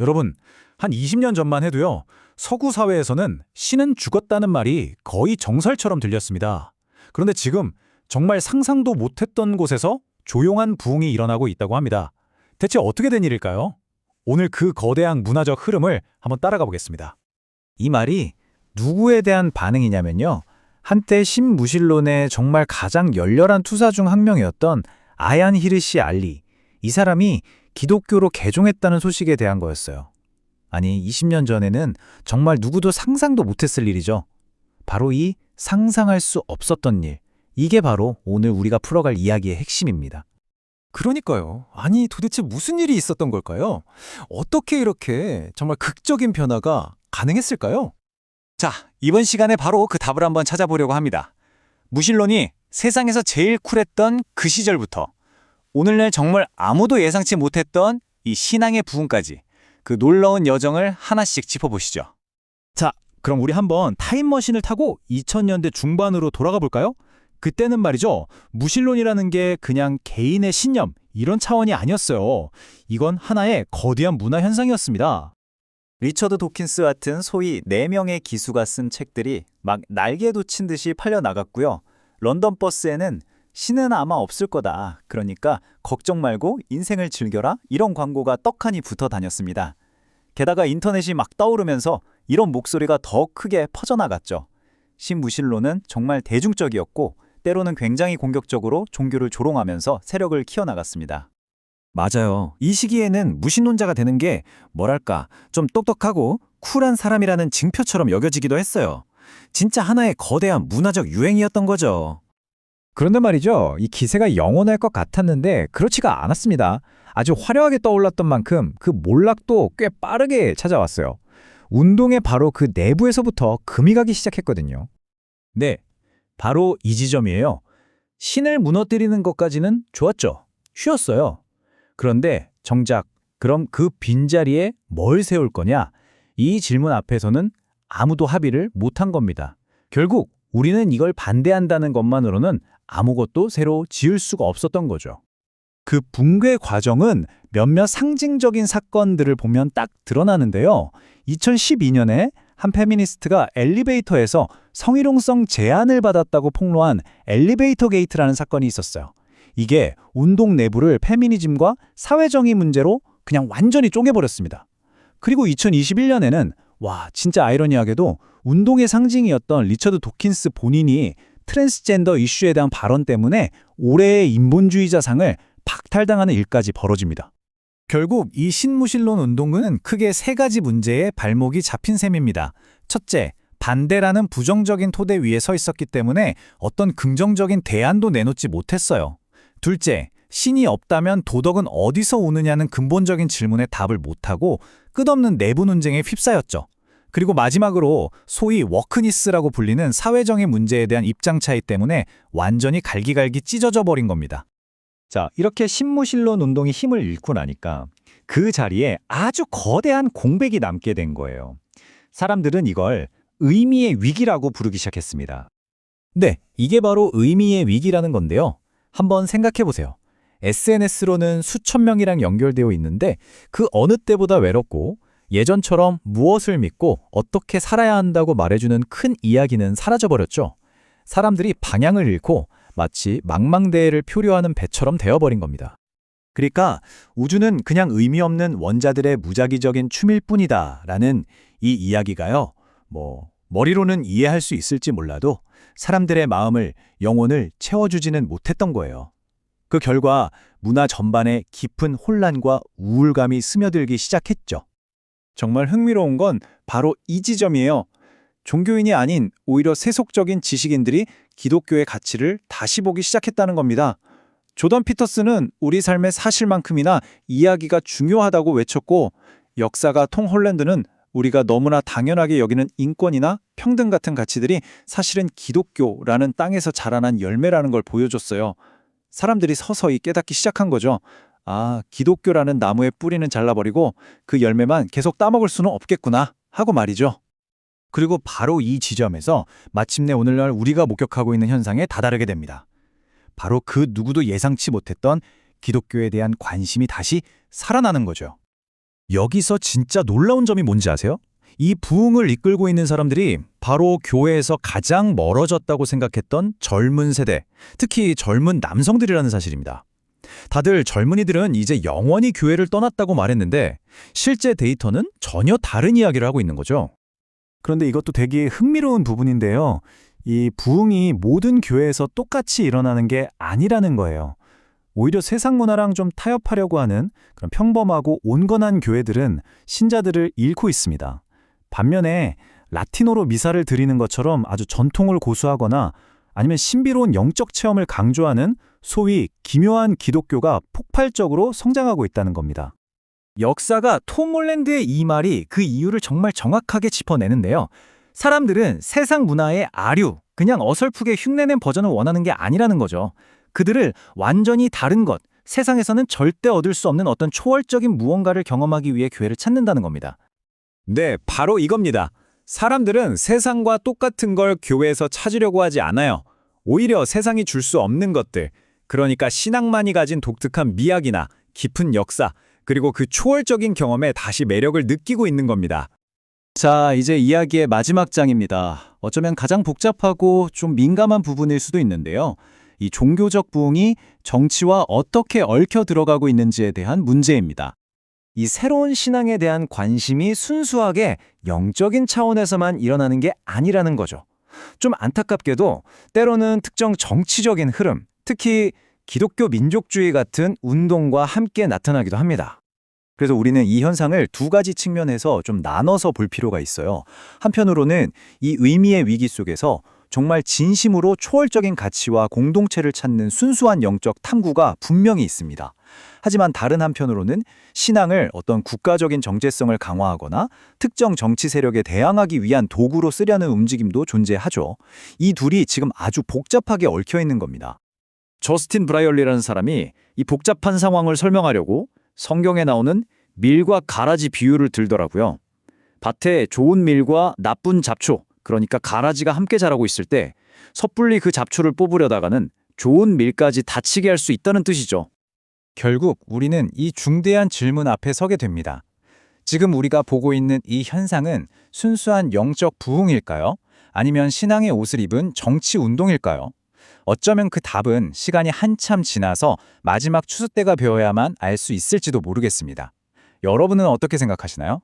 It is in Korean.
여러분, 한 20년 전만 해도요, 서구 사회에서는 신은 죽었다는 말이 거의 정설처럼 들렸습니다. 그런데 지금 정말 상상도 못했던 곳에서 조용한 부흥이 일어나고 있다고 합니다. 대체 어떻게 된 일일까요? 오늘 그 거대한 문화적 흐름을 한번 따라가 보겠습니다. 이 말이 누구에 대한 반응이냐면요. 한때 신무신론의 정말 가장 열렬한 투사 중 한 명이었던 아얀 히르시 알리. 이 사람이 기독교로 개종했다는 소식에 대한 거였어요. 아니, 20년 전에는 정말 누구도 상상도 못했을 일이죠. 바로 이 상상할 수 없었던 일. 이게 바로 오늘 우리가 풀어갈 이야기의 핵심입니다. 그러니까요. 아니 도대체 무슨 일이 있었던 걸까요? 어떻게 이렇게 정말 극적인 변화가 가능했을까요? 자, 이번 시간에 바로 그 답을 한번 찾아보려고 합니다. 무신론이 세상에서 제일 쿨했던 그 시절부터 오늘날 정말 아무도 예상치 못했던 이 신앙의 부흥까지 그 놀라운 여정을 하나씩 짚어보시죠. 그럼 우리 한번 타임머신을 타고 2000년대 중반으로 돌아가 볼까요? 그때는 말이죠. 무신론이라는 게 그냥 개인의 신념 이런 차원이 아니었어요. 이건 하나의 거대한 문화 현상이었습니다. 리처드 도킨스 같은 소위 4명의 기수가 쓴 책들이 막 날개 돋친 듯이 팔려나갔고요. 런던 버스에는 신은 아마 없을 거다. 그러니까 걱정 말고 인생을 즐겨라. 이런 광고가 떡하니 붙어 다녔습니다. 게다가 인터넷이 막 떠오르면서 이런 목소리가 더 크게 퍼져나갔죠. 신무신론은 정말 대중적이었고 때로는 굉장히 공격적으로 종교를 조롱하면서 세력을 키워나갔습니다. 맞아요. 이 시기에는 무신론자가 되는 게 뭐랄까 좀 똑똑하고 쿨한 사람이라는 징표처럼 여겨지기도 했어요. 진짜 하나의 거대한 문화적 유행이었던 거죠. 그런데 말이죠. 이 기세가 영원할 것 같았는데 그렇지가 않았습니다. 아주 화려하게 떠올랐던 만큼 그 몰락도 꽤 빠르게 찾아왔어요. 운동의 바로 그 내부에서부터 금이 가기 시작했거든요. 네, 바로 이 지점이에요. 신을 무너뜨리는 것까지는 좋았죠. 쉬웠어요. 그런데 정작 그럼 그 빈자리에 뭘 세울 거냐? 이 질문 앞에서는 아무도 합의를 못한 겁니다. 결국 우리는 이걸 반대한다는 것만으로는 아무것도 새로 지을 수가 없었던 거죠. 그 붕괴 과정은 몇몇 상징적인 사건들을 보면 딱 드러나는데요. 2012년에 한 페미니스트가 엘리베이터에서 성희롱성 제안을 받았다고 폭로한 엘리베이터 게이트라는 사건이 있었어요. 이게 운동 내부를 페미니즘과 사회정의 문제로 그냥 완전히 쪼개버렸습니다. 그리고 2021년에는 와 진짜 아이러니하게도 운동의 상징이었던 리처드 도킨스 본인이 트랜스젠더 이슈에 대한 발언 때문에 올해의 인본주의자상을 박탈당하는 일까지 벌어집니다. 결국 이 신무신론 운동은 크게 세 가지 문제에 발목이 잡힌 셈입니다. 첫째, 반대라는 부정적인 토대 위에 서 있었기 때문에 어떤 긍정적인 대안도 내놓지 못했어요. 둘째, 신이 없다면 도덕은 어디서 오느냐는 근본적인 질문에 답을 못하고 끝없는 내부 논쟁에 휩싸였죠. 그리고 마지막으로 소위 워크니스라고 불리는 사회정의 문제에 대한 입장 차이 때문에 완전히 갈기갈기 찢어져 버린 겁니다. 자, 이렇게 신무신론 운동이 힘을 잃고 나니까 그 자리에 아주 거대한 공백이 남게 된 거예요. 사람들은 이걸 의미의 위기라고 부르기 시작했습니다. 네, 이게 바로 의미의 위기라는 건데요. 한번 생각해 보세요. SNS로는 수천 명이랑 연결되어 있는데 그 어느 때보다 외롭고 예전처럼 무엇을 믿고 어떻게 살아야 한다고 말해주는 큰 이야기는 사라져버렸죠. 사람들이 방향을 잃고 마치 망망대해를 표류하는 배처럼 되어버린 겁니다. 그러니까 우주는 그냥 의미 없는 원자들의 무작위적인 춤일 뿐이다 라는 이 이야기가요. 뭐 머리로는 이해할 수 있을지 몰라도 사람들의 마음을 영혼을 채워주지는 못했던 거예요. 그 결과 문화 전반에 깊은 혼란과 우울감이 스며들기 시작했죠. 정말 흥미로운 건 바로 이 지점이에요. 종교인이 아닌 오히려 세속적인 지식인들이 기독교의 가치를 다시 보기 시작했다는 겁니다. 조던 피터스는 우리 삶의 사실만큼이나 이야기가 중요하다고 외쳤고 역사가 통 홀랜드는 우리가 너무나 당연하게 여기는 인권이나 평등 같은 가치들이 사실은 기독교라는 땅에서 자라난 열매라는 걸 보여줬어요. 사람들이 서서히 깨닫기 시작한 거죠. 아, 기독교라는 나무의 뿌리는 잘라버리고 그 열매만 계속 따먹을 수는 없겠구나 하고 말이죠. 그리고 바로 이 지점에서 마침내 오늘날 우리가 목격하고 있는 현상에 다다르게 됩니다. 바로 그 누구도 예상치 못했던 기독교에 대한 관심이 다시 살아나는 거죠. 여기서 진짜 놀라운 점이 뭔지 아세요? 이 부흥을 이끌고 있는 사람들이 바로 교회에서 가장 멀어졌다고 생각했던 젊은 세대, 특히 젊은 남성들이라는 사실입니다. 다들 젊은이들은 이제 영원히 교회를 떠났다고 말했는데 실제 데이터는 전혀 다른 이야기를 하고 있는 거죠. 그런데 이것도 되게 흥미로운 부분인데요. 이 부흥이 모든 교회에서 똑같이 일어나는 게 아니라는 거예요. 오히려 세상 문화랑 좀 타협하려고 하는 그런 평범하고 온건한 교회들은 신자들을 잃고 있습니다. 반면에 라틴어로 미사를 드리는 것처럼 아주 전통을 고수하거나 아니면 신비로운 영적 체험을 강조하는 소위 기묘한 기독교가 폭발적으로 성장하고 있다는 겁니다. 역사가 톰 홀랜드의 이 말이 그 이유를 정말 정확하게 짚어내는데요. 사람들은 세상 문화의 아류, 그냥 어설프게 흉내낸 버전을 원하는 게 아니라는 거죠. 그들을 완전히 다른 것, 세상에서는 절대 얻을 수 없는 어떤 초월적인 무언가를 경험하기 위해 교회를 찾는다는 겁니다. 네, 바로 이겁니다. 사람들은 세상과 똑같은 걸 교회에서 찾으려고 하지 않아요. 오히려 세상이 줄 수 없는 것들, 그러니까 신앙만이 가진 독특한 미학이나 깊은 역사, 그리고 그 초월적인 경험에 다시 매력을 느끼고 있는 겁니다. 자, 이제 이야기의 마지막 장입니다. 어쩌면 가장 복잡하고 좀 민감한 부분일 수도 있는데요. 이 종교적 부흥이 정치와 어떻게 얽혀 들어가고 있는지에 대한 문제입니다. 이 새로운 신앙에 대한 관심이 순수하게 영적인 차원에서만 일어나는 게 아니라는 거죠. 좀 안타깝게도 때로는 특정 정치적인 흐름, 특히 기독교 민족주의 같은 운동과 함께 나타나기도 합니다. 그래서 우리는 이 현상을 두 가지 측면에서 좀 나눠서 볼 필요가 있어요. 한편으로는 이 의미의 위기 속에서 정말 진심으로 초월적인 가치와 공동체를 찾는 순수한 영적 탐구가 분명히 있습니다. 하지만 다른 한편으로는 신앙을 어떤 국가적인 정체성을 강화하거나 특정 정치 세력에 대항하기 위한 도구로 쓰려는 움직임도 존재하죠. 이 둘이 지금 아주 복잡하게 얽혀 있는 겁니다. 저스틴 브라이얼리라는 사람이 이 복잡한 상황을 설명하려고 성경에 나오는 밀과 가라지 비유를 들더라고요. 밭에 좋은 밀과 나쁜 잡초, 그러니까 가라지가 함께 자라고 있을 때 섣불리 그 잡초를 뽑으려다가는 좋은 밀까지 다치게 할 수 있다는 뜻이죠. 결국 우리는 이 중대한 질문 앞에 서게 됩니다. 지금 우리가 보고 있는 이 현상은 순수한 영적 부흥일까요? 아니면 신앙의 옷을 입은 정치 운동일까요? 어쩌면 그 답은 시간이 한참 지나서 마지막 추수 때가 되어야만 알 수 있을지도 모르겠습니다. 여러분은 어떻게 생각하시나요?